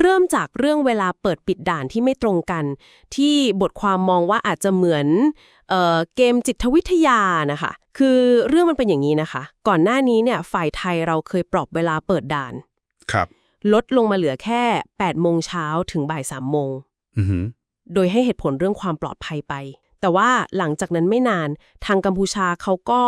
เริ่มจากเรื่องเวลาเปิดปิดด่านที่ไม่ตรงกัน ที่บทความมองว่าอาจจะเหมือนเอ่อเกมจิตวิทยานะคะ คือเรื่องมันเป็นอย่างนี้นะคะ ก่อนหน้านี้เนี่ยฝ่ายไทยเราเคยปรับเวลาเปิดด่านครับ ลดลงมาเหลือแค่8โมงเช้าถึงบ่าย3โมงอือหือโดยให้เหตุผลเรื่องความปลอดภัยไป แต่ว่าหลังจากนั้นไม่นานทางกัมพูชาเขาก็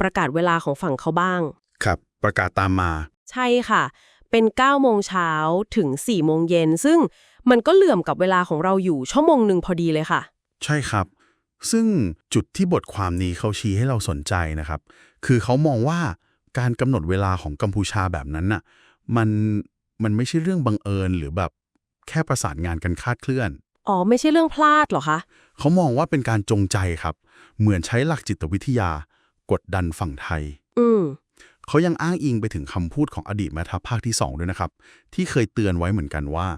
ประกาศเวลาของฝั่งเขาบ้าง ครับ ประกาศตามมา ใช่ค่ะ เป็น9โมงเช้าถึง4โมงเย็น ซึ่งมันก็เหลื่อมกับเวลาของเราอยู่ชั่วโมงหนึ่งพอดีเลยค่ะ ใช่ครับ ซึ่งจุดที่บทความนี้เขาชี้ให้เราสนใจนะครับ คือเขามองว่าการกำหนดเวลาของกัมพูชาแบบนั้นน่ะมันมันไม่ใช่เรื่องบังเอิญหรือแบบแค่ประสานงานกันคลาดเคลื่อน อ๋อ ไม่ใช่เรื่องพลาดเหรอคะ เขามองว่าเป็นการจงใจครับ เหมือนใช้หลักจิตวิทยา กดดันฝั่งไทย อืม เขายังอ้างอิงไปถึงคำพูดของอดีตแม่ทัพภาคที่ 2 ด้วยนะครับ ที่เคยเตือนไว้เหมือนกันว่า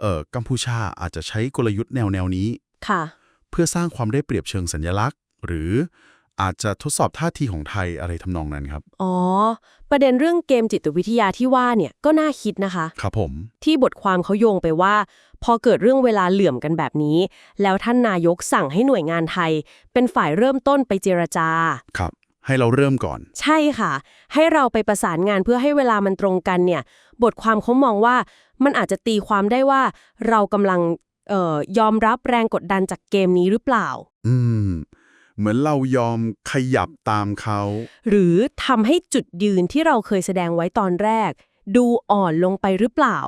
เออกัมพูชาอาจจะใช้กลยุทธ์แนวแนวๆนี้ค่ะเพื่อสร้างความได้เปรียบเชิงสัญลักษณ์ หรืออาจจะทดสอบท่าทีของไทยอะไรทำนองนั้นครับ อ๋อ ประเด็นเรื่องเกมจิตวิทยาที่ว่าเนี่ยก็น่าคิดนะคะ ครับผม ที่บทความเขาโยงไปว่า พอเกิดเรื่องเวลาเหลื่อมกันแบบนี้ แล้วท่านนายกสั่งให้หน่วยงานไทย เป็นฝ่ายเริ่มต้นไปเจรจา ครับ ให้เราเริ่มก่อน ใช่ค่ะ ให้เราไปประสานงานเพื่อให้เวลามันตรงกันเนี่ย บทความเขามองว่ามันอาจจะตีความได้ว่าเรากำลังเอ่อยอมรับแรงกดดันจากเกมนี้หรือเปล่า อืม เหมือนเรายอมขยับตามเขา หรือทำให้จุดยืนที่เราเคยแสดงไว้ตอนแรก ดูอ่อนลงไปหรือเปล่า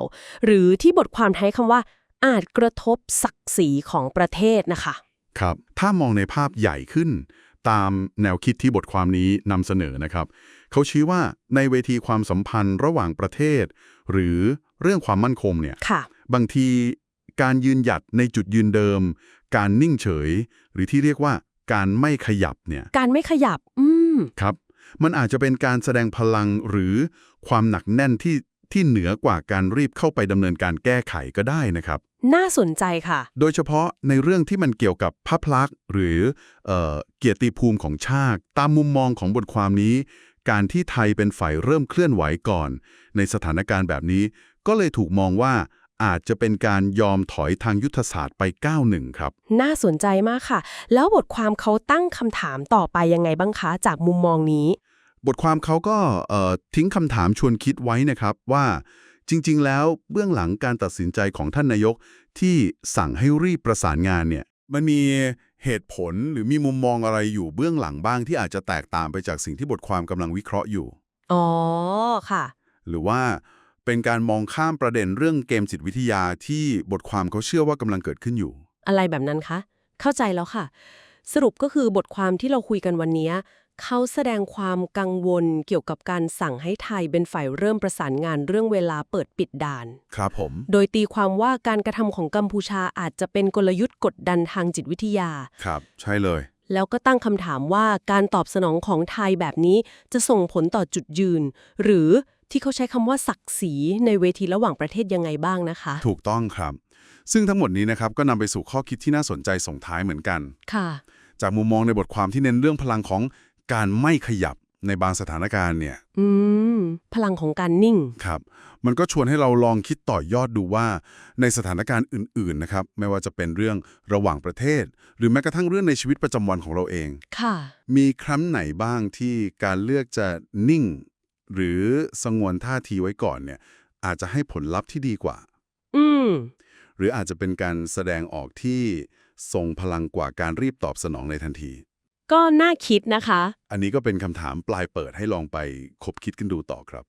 หรือที่บทความใช้คำว่า อาจกระทบศักดิ์ศรีของประเทศนะคะ ครับ ถ้ามองในภาพใหญ่ขึ้น ตามแนวคิดที่บทความนี้นำเสนอนะครับ เขาชี้ว่าในเวทีความสัมพันธ์ระหว่างประเทศ หรือเรื่องความมั่นคงเนี่ยค่ะบางทีการยืนหยัดในจุดยืนเดิม การนิ่งเฉย หรือที่เรียกว่าการไม่ขยับเนี่ยการไม่ขยับ อืมครับ มันอาจจะเป็นการแสดงพลังหรือความหนักแน่นที่ ที่เหนือกว่าการรีบเข้าไปดำเนินการแก้ไขก็ได้นะครับ น่าสนใจค่ะ โดยเฉพาะในเรื่องที่มันเกี่ยวกับภาพลักษณ์หรือเออเกียรติภูมิของชาติ ตามมุมมองของบทความนี้ การที่ไทยเป็นฝ่ายเริ่มเคลื่อนไหวก่อน ในสถานการณ์แบบนี้ ก็เลยถูกมองว่าอาจจะเป็นการยอมถอยทางยุทธศาสตร์ไปก้าวหนึ่งครับ น่าสนใจมากค่ะ แล้วบทความเขาตั้งคำถามต่อไปยังไงบ้างคะ จากมุมมองนี้ บทความเขาก็เอ่อทิ้งคำถามชวนคิดไว้นะครับว่าจริง ๆ แล้วเบื้องหลังการตัดสินใจของท่านนายกที่สั่งให้รีบประสานงานเนี่ยมันมีเหตุผลหรือมีมุมมองอะไรอยู่เบื้องหลังบ้างที่อาจจะแตกต่างไปจากสิ่งที่บทความกำลังวิเคราะห์อยู่ อ๋อ ค่ะ หรือว่าเป็นการมองข้ามประเด็นเรื่องเกมจิตวิทยาที่บทความเขาเชื่อว่ากำลังเกิดขึ้นอยู่ อะไรแบบนั้นคะ เข้าใจแล้วค่ะ สรุปก็คือบทความที่เราคุยกันวันนี้ เขาแสดงความกังวลเกี่ยวกับการสั่งให้ไทยเป็นฝ่ายเริ่มประสานงานเรื่องเวลาเปิดปิดด่าน ครับผม โดยตีความว่าการกระทำของกัมพูชาอาจจะเป็นกลยุทธ์กดดันทางจิตวิทยา ครับ ใช่เลย แล้วก็ตั้งคำถามว่าการตอบสนองของไทยแบบนี้จะส่งผลต่อจุดยืน หรือที่เขาใช้คำว่าศักดิ์ศรีในเวทีระหว่างประเทศยังไงบ้างนะคะ ถูกต้องครับ ซึ่งทั้งหมดนี้นะครับก็นำไปสู่ข้อคิดที่น่าสนใจส่งท้ายเหมือนกัน ค่ะ จากมุมมองในบทความที่เน้นเรื่องพลังของ การไม่ขยับในบางสถานการณ์เนี่ย อืม พลังของการนิ่ง ครับ มันก็ชวนให้เราลองคิดต่อยอดดูว่า ในสถานการณ์อื่น ๆ นะครับ ไม่ว่าจะเป็นเรื่องระหว่างประเทศ หรือแม้กระทั่งเรื่องในชีวิตประจำวันของเราเอง ค่ะ มีครั้งไหนบ้างที่การเลือกจะนิ่ง หรือสงวนท่าทีไว้ก่อนเนี่ย อาจจะให้ผลลัพธ์ที่ดีกว่า อืม หรืออาจจะเป็นการแสดงออกที่ทรงพลังกว่าการรีบตอบสนองในทันที ก็น่าคิดนะคะ อันนี้ก็เป็นคำถามปลายเปิดให้ลองไปคบคิดกันดูต่อครับ